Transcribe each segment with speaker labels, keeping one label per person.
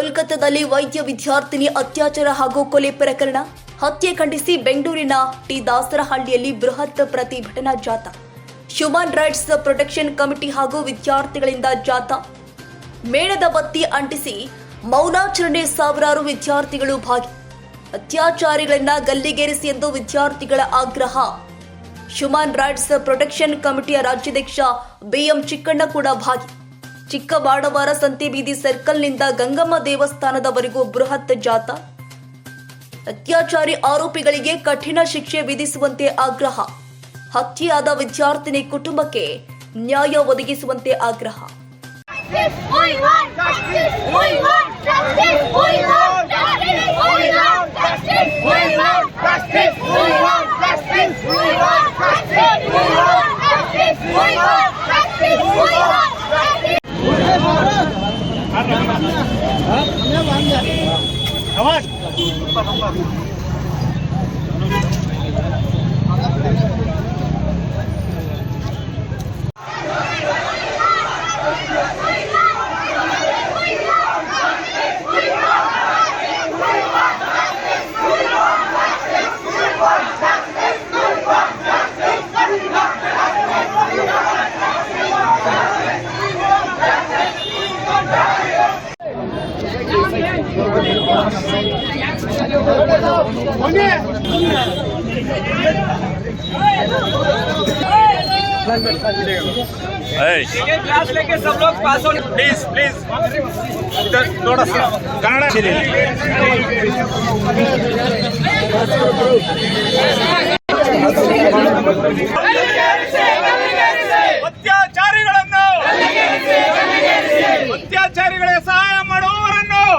Speaker 1: ಕೋಲ್ಕತ್ತಾದಲ್ಲಿ ವೈದ್ಯ ವಿದ್ಯಾರ್ಥಿನಿ ಅತ್ಯಾಚಾರ ಹಾಗೂ ಕೊಲೆ ಪ್ರಕರಣ ಹತ್ಯೆ ಖಂಡಿಸಿ ಬೆಂಗಳೂರಿನ ಟಿ ದಾಸರಹಳ್ಳಿಯಲ್ಲಿ ಬೃಹತ್ ಪ್ರತಿಭಟನಾ ಜಾಥಾ. ಹ್ಯೂಮನ್ ರೈಟ್ಸ್ ಪ್ರೊಟೆಕ್ಷನ್ ಕಮಿಟಿ ಹಾಗೂ ವಿದ್ಯಾರ್ಥಿಗಳಿಂದ ಜಾಥಾ. ಮೇಣದ ಬತ್ತಿ ಅಂಟಿಸಿ ಮೌನಾಚರಣೆ ಸಾವಿರಾರು ವಿದ್ಯಾರ್ಥಿಗಳು ಭಾಗಿ. ಅತ್ಯಾಚಾರಿಗಳನ್ನ ಗಲ್ಲಿಗೇರಿಸಿ ಎಂದು ವಿದ್ಯಾರ್ಥಿಗಳ ಆಗ್ರಹ. ಹ್ಯೂಮನ್ ರೈಟ್ಸ್ ಪ್ರೊಟೆಕ್ಷನ್ ಕಮಿಟಿಯ ರಾಜ್ಯಾಧ್ಯಕ್ಷ ಬಿಎಂ ಚಿಕ್ಕಣ್ಣ ಕೂಡ ಭಾಗಿ. ಚಿಕ್ಕಬಾಡವಾರ ಸಂತೆ ಬೀದಿ ಸರ್ಕಲ್ನಿಂದ ಗಂಗಮ್ಮ ದೇವಸ್ಥಾನದವರೆಗೂ ಬೃಹತ್ ಜಾತ ಅತ್ಯಾಚಾರಿ ಆರೋಪಿಗಳಿಗೆ ಕಠಿಣ ಶಿಕ್ಷೆ ವಿಧಿಸುವಂತೆ ಆಗ್ರಹ. ಹತ್ಯೆಯಾದ ವಿದ್ಯಾರ್ಥಿನಿ ಕುಟುಂಬಕ್ಕೆ ನ್ಯಾಯ ಒದಗಿಸುವಂತೆ ಆಗ್ರಹ.
Speaker 2: Come on.
Speaker 3: क्लास लेके सब लोग पास हो प्लीज प्लीज इधर थोड़ा सा कनाडा चलिए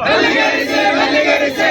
Speaker 3: வெள்ளிகரிசு வெள்ளிகரிசு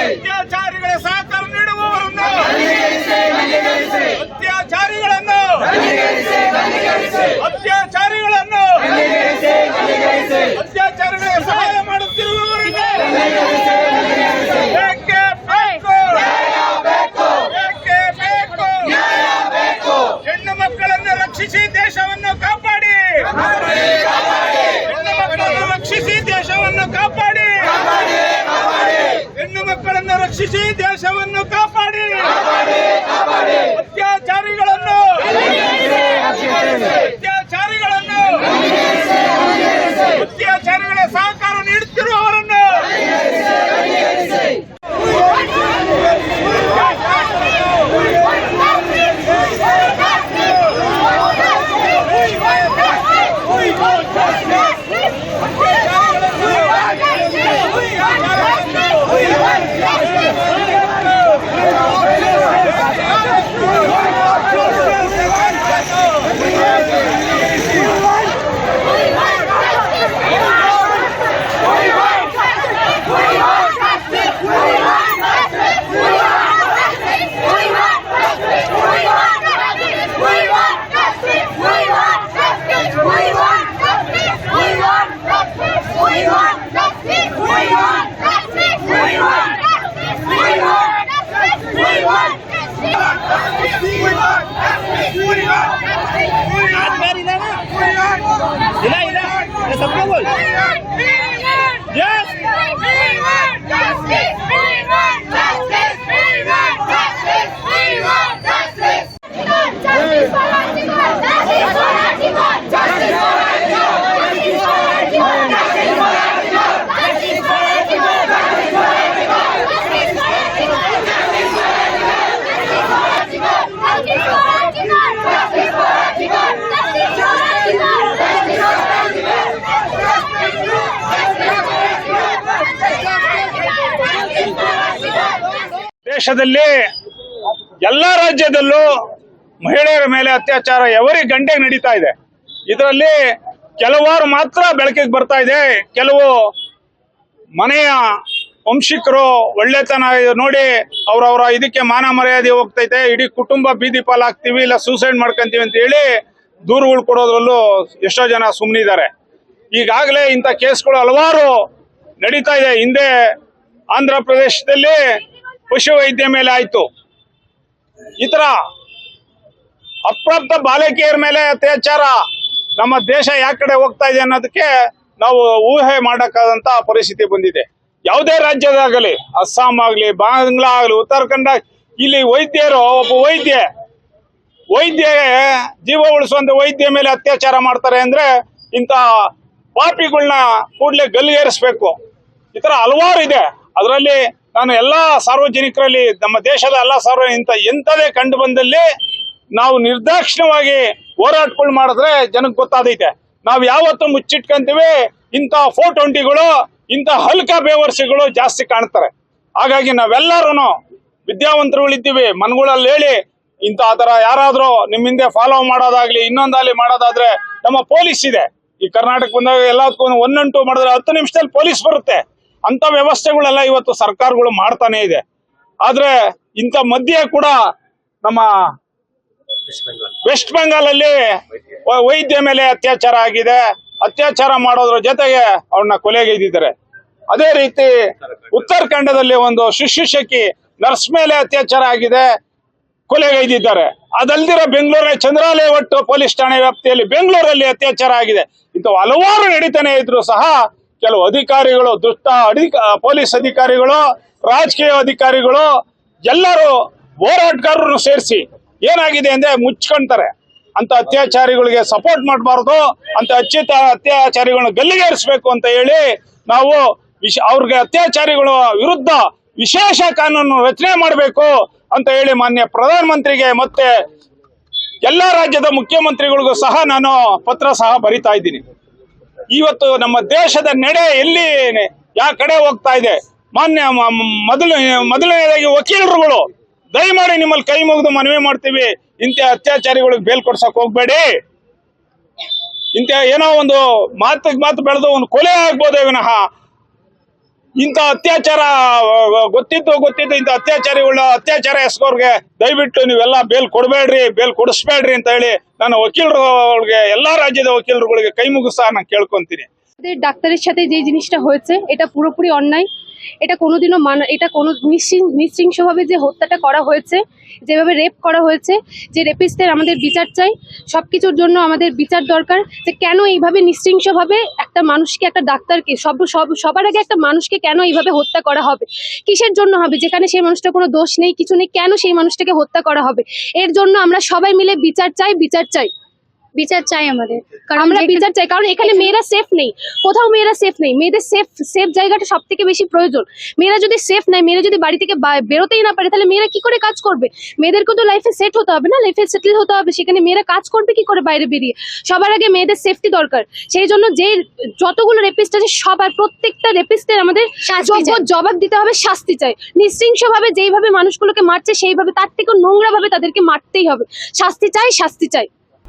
Speaker 3: ದೇಶದಲ್ಲಿ ಎಲ್ಲ ರಾಜ್ಯದಲ್ಲೂ ಮಹಿಳೆಯರ ಮೇಲೆ ಅತ್ಯಾಚಾರ ಎವರಿ ಗಂಟೆಗೆ ನಡೀತಾ ಇದೆ. ಇದರಲ್ಲಿ ಕೆಲವಾರು ಮಾತ್ರ ಬೆಳಕಿಗೆ ಬರ್ತಾ ಇದೆ. ಕೆಲವು ಮನೆಯ ವಂಶಿಕರು ಒಳ್ಳೆತನ ನೋಡಿ ಅವ್ರವ್ರ ಇದಕ್ಕೆ ಮಾನ ಮರ್ಯಾದೆ ಹೋಗ್ತೈತೆ, ಇಡೀ ಕುಟುಂಬ ಬೀದಿ ಪಾಲಾಗ್ತೀವಿ, ಇಲ್ಲ ಸೂಸೈಡ್ ಮಾಡ್ಕೊಂತೀವಿ ಅಂತ ಹೇಳಿ ದೂರುಗಳು ಕೊಡೋದ್ರಲ್ಲೂ ಎಷ್ಟೋ ಜನ ಸುಮ್ಮನಿದ್ದಾರೆ ಈಗಾಗಲೇ ಇಂಥ ಕೇಸ್ಗಳು ಹಲವಾರು ನಡೀತಾ ಇದೆ. ಹಿಂದೆ ಆಂಧ್ರ ಪ್ರದೇಶದಲ್ಲಿ ಪಶು ವೈದ್ಯ ಮೇಲೆ ಆಯ್ತು ಈ ತರ ಅಪ್ರಾಪ್ತ ಬಾಲಕಿಯರ ಮೇಲೆ ಅತ್ಯಾಚಾರ ನಮ್ಮ ದೇಶ ಯಾವ ಕಡೆ ಹೋಗ್ತಾ ಇದೆ ಅನ್ನೋದಕ್ಕೆ ನಾವು ಊಹೆ ಮಾಡಕ್ಕಾದಂತ ಪರಿಸ್ಥಿತಿ ಬಂದಿದೆ. ಯಾವುದೇ ರಾಜ್ಯದಾಗಲಿ, ಅಸ್ಸಾಂ ಆಗಲಿ, ಬಾಂಗ್ಲಾ ಆಗಲಿ, ಉತ್ತರಾಖಂಡ ಇಲ್ಲಿ ವೈದ್ಯರು, ಒಬ್ಬ ವೈದ್ಯ ವೈದ್ಯ ಜೀವ ಉಳಿಸುವಂತ ವೈದ್ಯ ಮೇಲೆ ಅತ್ಯಾಚಾರ ಮಾಡ್ತಾರೆ ಅಂದ್ರೆ ಇಂಥ ಪಾಪಿಗಳನ್ನ ಕೂಡಲೇ ಗಲ್ಲಿಗೇರಿಸ್ಬೇಕು. ಈ ತರ ಹಲವಾರು ಇದೆ. ಅದರಲ್ಲಿ ನಾನು ಎಲ್ಲ ಸಾರ್ವಜನಿಕರಲ್ಲಿ, ನಮ್ಮ ದೇಶದ ಎಲ್ಲ ಸಾರ್ವಜನಿಕ, ಇಂಥ ಎಂಥದೇ ಕಂಡು ಬಂದಲ್ಲಿ ನಾವು ನಿರ್ದಾಕ್ಷಿಣ್ಯವಾಗಿ ಹೋರಾಟಗಳು ಮಾಡಿದ್ರೆ ಜನಕ್ಕೆ ಗೊತ್ತಾದೈತೆ. ನಾವು ಯಾವತ್ತು ಮುಚ್ಚಿಟ್ಕೊಂತೀವಿ, ಇಂಥ ಫೋರ್ ಟ್ವೆಂಟಿಗಳು, ಇಂಥ ಹಲ್ಕ ಬೇವರ್ಸಿಗಳು ಜಾಸ್ತಿ ಕಾಣ್ತಾರೆ. ಹಾಗಾಗಿ ನಾವೆಲ್ಲರೂ ವಿದ್ಯಾವಂತರುಗಳಿದ್ದೀವಿ ಮನ್ಗಳಲ್ಲಿ ಹೇಳಿ, ಇಂಥ ಆ ಥರ ಯಾರಾದರೂ ನಿಮ್ಮ ಹಿಂದೆ ಫಾಲೋ ಮಾಡೋದಾಗ್ಲಿ, ಇನ್ನೊಂದಾಗ್ಲಿ ಮಾಡೋದಾದ್ರೆ ನಮ್ಮ ಪೊಲೀಸ್ ಇದೆ. ಈ ಕರ್ನಾಟಕ ಬಂದಾಗ ಎಲ್ಲದಕ್ಕೂ ಒನ್ ಟೂ ಮಾಡಿದ್ರೆ ಹತ್ತು ನಿಮಿಷದಲ್ಲಿ ಪೊಲೀಸ್ ಬರುತ್ತೆ. ಅಂತ ವ್ಯವಸ್ಥೆಗಳೆಲ್ಲ ಇವತ್ತು ಸರ್ಕಾರಗಳು ಮಾಡ್ತಾನೆ ಇದೆ. ಆದ್ರೆ ಇಂಥ ಮಧ್ಯೆ ಕೂಡ ನಮ್ಮ ವೆಸ್ಟ್ ಬೆಂಗಾಲ್ ಅಲ್ಲಿ ವೈದ್ಯ ಮೇಲೆ ಅತ್ಯಾಚಾರ ಆಗಿದೆ. ಅತ್ಯಾಚಾರ ಮಾಡೋದ್ರ ಜೊತೆಗೆ ಅವ್ರನ್ನ ಕೊಲೆಗೈದಿದ್ದಾರೆ ಅದೇ ರೀತಿ ಉತ್ತರಾಖಂಡದಲ್ಲಿ ಒಂದು ಶುಶ್ರೂಷಕಿ ನರ್ಸ್ ಮೇಲೆ ಅತ್ಯಾಚಾರ ಆಗಿದೆ ಕೊಲೆಗೈದಿದ್ದಾರೆ ಅದಲ್ದಿರ ಬೆಂಗಳೂರಿನ ಚಂದ್ರಾಲಯ ಒಟ್ಟು ಪೊಲೀಸ್ ಠಾಣೆ ವ್ಯಾಪ್ತಿಯಲ್ಲಿ ಬೆಂಗಳೂರಲ್ಲಿ ಅತ್ಯಾಚಾರ ಆಗಿದೆ. ಇಂಥ ಹಲವಾರು ನಡೀತಾನೆ ಇದ್ರು ಸಹ ಕೆಲವು ಅಧಿಕಾರಿಗಳು, ದುಷ್ಟ ಅಧಿಕ, ಪೊಲೀಸ್ ಅಧಿಕಾರಿಗಳು, ರಾಜಕೀಯ ಅಧಿಕಾರಿಗಳು, ಎಲ್ಲರೂ ಹೋರಾಟಗಾರರು ಸೇರಿಸಿ ಏನಾಗಿದೆ ಅಂದ್ರೆ ಮುಚ್ಕೊಂತಾರೆ. ಅಂತ ಅತ್ಯಾಚಾರಿಗಳಿಗೆ ಸಪೋರ್ಟ್ ಮಾಡಬಾರ್ದು, ಅಂತ ಅಚ್ಯುತ ಅತ್ಯಾಚಾರಿಗಳನ್ನ ಗಲ್ಲಿಗೇರಿಸಬೇಕು ಅಂತ ಹೇಳಿ ನಾವು ವಿಶ, ಅವ್ರಿಗೆ ಅತ್ಯಾಚಾರಿಗಳ ವಿರುದ್ಧ ವಿಶೇಷ ಕಾನೂನು ರಚನೆ ಮಾಡಬೇಕು ಅಂತ ಹೇಳಿ ಮಾನ್ಯ ಪ್ರಧಾನಮಂತ್ರಿಗೆ ಮತ್ತೆ ಎಲ್ಲಾ ರಾಜ್ಯದ ಮುಖ್ಯಮಂತ್ರಿಗಳಿಗೂ ಸಹ ನಾನು ಪತ್ರ ಸಹ ಬರಿತಾ ಇದ್ದೀನಿ. ಇವತ್ತು ನಮ್ಮ ದೇಶದ ನಡೆ ಎಲ್ಲಿ ಯಾವ ಕಡೆ ಹೋಗ್ತಾ ಇದೆ? ಮಾನ್ಯ ಮೊದಲು ಮೊದಲನೇದಾಗಿ ವಕೀಲರುಗಳು, ದಯಮಾಡಿ ನಿಮ್ಮಲ್ಲಿ ಕೈ ಮುಗಿದು ಮನವಿ ಮಾಡ್ತೀವಿ. ಇಂಥ ಅತ್ಯಾಚಾರಿಗಳಿಗೆ ಬೇಲ್ ಕೊಡ್ಸಕ್ ಹೋಗ್ಬೇಡಿ. ಇಂಥ ಏನೋ ಒಂದು ಮಾತಿಗೆ ಮಾತು ಬೆಳೆದು ಒಂದು ಕೊಲೆ ಆಗ್ಬೋದೇ ವಿನಃ ಇಂಥ ಅತ್ಯಾಚಾರ ಆ, ಗೊತ್ತಿದ್ದು ಗೊತ್ತಿದ್ದು ಇಂಥ ಅತ್ಯಾಚಾರಿಗಳ ಅತ್ಯಾಚಾರ ಎಸ್ಕೋರ್ಗೆ ದಯವಿಟ್ಟು ನೀವೆಲ್ಲ ಬೇಲ್ ಕೊಡಬೇಡ್ರಿ ಬೇಲ್ ಕೊಡಿಸ್ಬೇಡ್ರಿ ಅಂತ ಹೇಳಿ ನಾನು ವಕೀಲರುಗಳಿಗೆ ಎಲ್ಲಾ ರಾಜ್ಯದ ವಕೀಲರುಗಳಿಗೆ ಕೈ ಮುಗಿಸ ನಾನು ಕೇಳ್ಕೊಂತೀನಿ
Speaker 4: আমাদের ডাক্তারের সাথে যে জিনিসটা হয়েছে এটা পুরোপুরি অন্যায় এটা কোনোদিনও মান, এটা কোনো নিশ্চিং- নৃশংসভাবে যে হত্যাটা করা হয়েছে, যেভাবে রেপ করা হয়েছে, যে রেপিস্টের আমাদের বিচার চাই সব কিছুর জন্য আমাদের বিচার দরকার, যে কেন এইভাবে নৃশংসভাবে একটা মানুষকে, একটা ডাক্তারকে, সব সব, সবার আগে একটা মানুষকে কেন এইভাবে হত্যা করা হবে? কিসের জন্য হবে? যেখানে সেই মানুষটা কোনো দোষ নেই, কিছু নেই, কেন সেই মানুষটাকে হত্যা করা হবে? এর জন্য আমরা সবাই মিলে বিচার চাই বিচার চাই।
Speaker 5: বিচার চাই আমাদের। কারণ
Speaker 4: আমরা বিচার চাই কারণ এখানে মেয়েরা সেফ নেই। কোথাও মেয়েরা সেফ নেই। মেয়েদের সেফ সেফ জায়গাটা সব থেকে বেশি প্রয়োজন। মেয়েরা যদি সেফ নাই মেয়েরা যদি বাড়ি থেকে বেরোতেই না পারে তাহলে মেয়েরা কি করে কাজ করবে? মেয়েদেরকে তো লাইফে সেট হতে হবে না? লাইফে সেটেল হতে হবে। সেখানে মেয়েরা কাজ করবে কি করে বাইরে বেরিয়ে? সবার আগে মেয়েদের সেফটি দরকার। সেই জন্য যে যতগুলো রেপিস্ট আছে সবার প্রত্যেকটা রেপিস্টের আমাদের। জবাব দিতে হবে শাস্তি চাই। নৃশংসভাবে যেইভাবে মানুষগুলোকে মারছে সেইভাবে তার থেকেও নোংরা ভাবে তাদেরকে মারতেই হবে। শাস্তি চাই শাস্তি চাই।